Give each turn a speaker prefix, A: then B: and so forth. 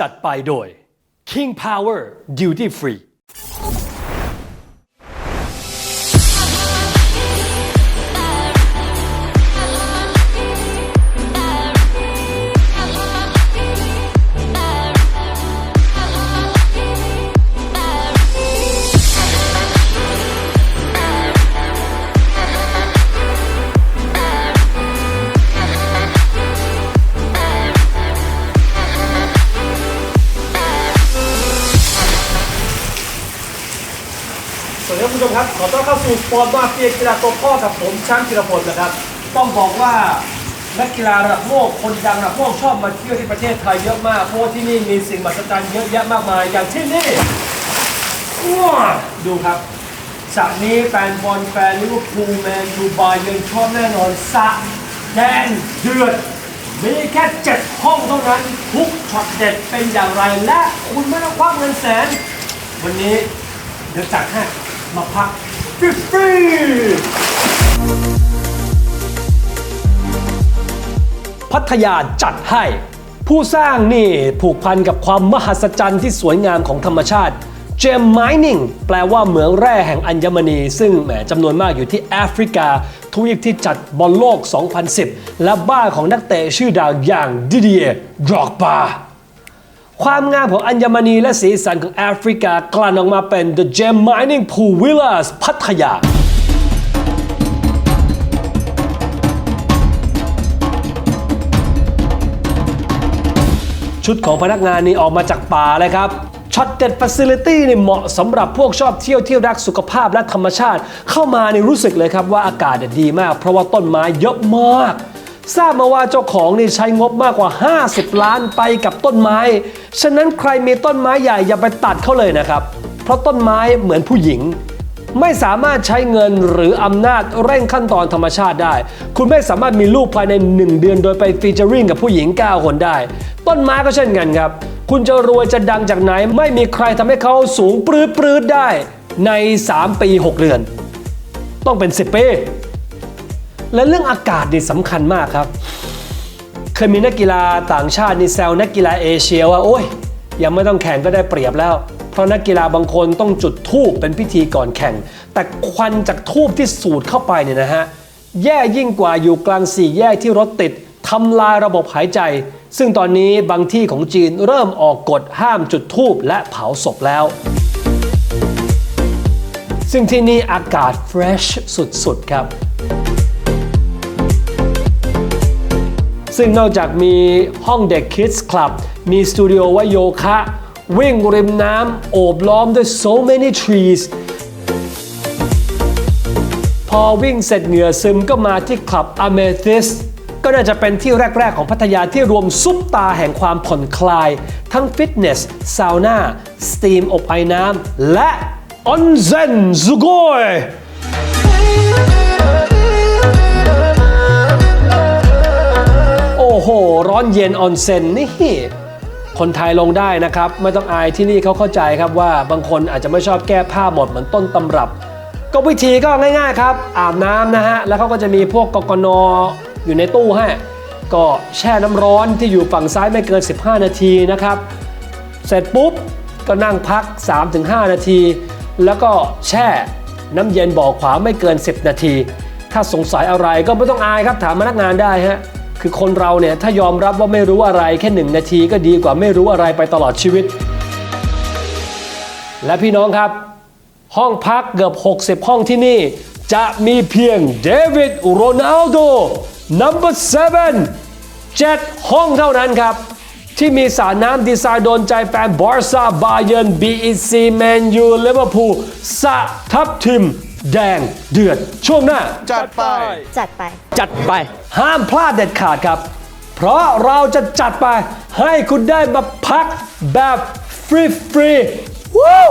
A: จัดไปโดย King Power Duty Free ผู้ชมครับ ขอต้อนรับเข้าสู่สปอร์ตมาเฟียกีฬาตัวพ่อกับผมช้างธีรพลนะครับ ต้องบอกว่านักกีฬาระดับโลกคนดังระดับโลกชอบมาเที่ยวที่ประเทศไทยเยอะมาก เพราะว่าที่นี่มีสิ่งมหัศจรรย์เยอะแยะมากมาย อย่างที่นี่ว้าดูครับสระนี้แฟนบอลแฟนลิเวอร์พูลแมนยูบาเยนชอบแน่นอนสระแดงเดือดมีแค่เจ็ดห้องเท่านั้นทุกช็อตเด็ดเป็นอย่างไรและคุณไม่ต้องควักเงินแสน วันนี้เดี๋ยวจัดให้ มาพักฟรีพัทยาจัดให้ ผู้สร้างนี่ผูกพันกับความมหัศจรรย์ที่สวยงามของธรรมชาติ Gem Mining แปลว่าเหมืองแร่แห่งอัญมณี ซึ่งแหมจำนวนมากอยู่ที่แอฟริกา ทวีปที่จัดบอลโลก 2010 และบ้านของนักเตะชื่อดังอย่างดิเดียดรอกบา ความงามของอัญมณีและสีสันของแอฟริกากลั่นออกมาเป็น The Gem Mining Pool Villas พัทยาชุดของพนักงานนี่ออกมาจากป่าเลยครับช็อตเด็ด Facility นี่เหมาะสำหรับพวกชอบเที่ยวที่รักสุขภาพและธรรมชาติ เข้ามานี่รู้สึกเลยครับว่าอากาศดีมาก เพราะว่าต้นไม้เยอะมาก ทราบมาว่าเจ้าของนี่ใช้งบมากกว่า 50 ล้านไปกับต้นไม้ ฉะนั้นใครมีต้นไม้ใหญ่อย่าไปตัดเขาเลยนะครับ เพราะต้นไม้เหมือนผู้หญิง ไม่สามารถใช้เงินหรืออำนาจเร่งขั้นตอนธรรมชาติได้ คุณไม่สามารถมีลูกภายใน 1 เดือนโดยไปฟีเจอริงกับผู้หญิง 9 คนได้ ต้นไม้ก็เช่นกันครับ คุณจะรวยจะดังจากไหน ไม่มีใครทำให้เขาสูงปรื้ดปรื้ดได้ใน 3 ปี 6 เดือน ต้องเป็น 10 ปี และเรื่องอากาศนี่สำคัญมากครับ เคยมีนักกีฬาต่างชาตินี่แซวนักกีฬาเอเชียว่า โอ้ย ยังไม่ต้องแข่งก็ได้เปรียบแล้ว เพราะนักกีฬาบางคนต้องจุดธูปเป็นพิธีก่อนแข่ง แต่ควันจากธูปที่สูดเข้าไปเนี่ยนะฮะแย่ยิ่งกว่าอยู่กลางสี่แยกที่รถติดทำลายระบบหายใจ ซึ่งตอนนี้บางที่ของจีนเริ่มออกกฎห้ามจุดธูปและเผาศพแล้ว ซึ่งที่นี่อากาศเฟรชสุดๆครับ ซึ่งนอกจากมีห้องเด็ก Kids Club มีสตูดิโอไว้โยคะ วิ่งริมน้ำโอบล้อมด้วย so many trees พอวิ่งเสร็จเหงื่อซึมก็มาที่คลับ Amethyst ก็น่าจะเป็นที่แรก ๆ ของพัทยาที่รวมซุปตาแห่งความผ่อนคลาย ทั้งฟิตเนส ซาวน่า สตีมอบไอน้ำ และออนเซนซูโกย โห ร้อนเย็นออนเซ็นนี่คนไทยลงได้นะครับ ไม่ต้องอายที่นี่เขาเข้าใจครับว่าบางคนอาจจะไม่ชอบแก้ผ้าหมดเหมือนต้นตำรับ ก็วิธีก็ง่ายๆครับ อาบน้ำนะฮะ แล้วเขาก็จะมีพวกกกนอยู่ในตู้ให้ก็แช่น้ำร้อนที่อยู่ฝั่งซ้ายไม่เกิน 15 นาทีนะครับ เสร็จปุ๊บก็นั่งพัก 3-5 นาที แล้วก็แช่น้ำเย็นบ่อขวาไม่เกิน 10 นาที ถ้าสงสัยอะไรก็ไม่ต้องอายครับถามพนักงานได้ฮะ คือคนเราเนี่ยถ้ายอมรับว่าไม่รู้อะไรแค่หนึ่งนาทีก็ดีกว่าไม่รู้อะไรไปตลอดชีวิต และพี่น้องครับ ห้องพักเกือบ 60 ห้องที่นี่ จะมีเพียงเดวิดโรนัลโด number 7 7 ห้องเท่านั้นครับ ที่มีสระน้ำดีไซน์โดนใจแฟนบาร์ซ่าบาเยนบีอีซีแมนยูลิเวอร์พูลสระทับทิม แดงเดือดช่วงหน้า
B: จัดไป
C: จัดไป
D: จัดไป
A: ห้ามพลาดเด็ดขาดครับ เพราะเราจะจัดไปให้คุณได้มาพักแบบฟรีๆวู้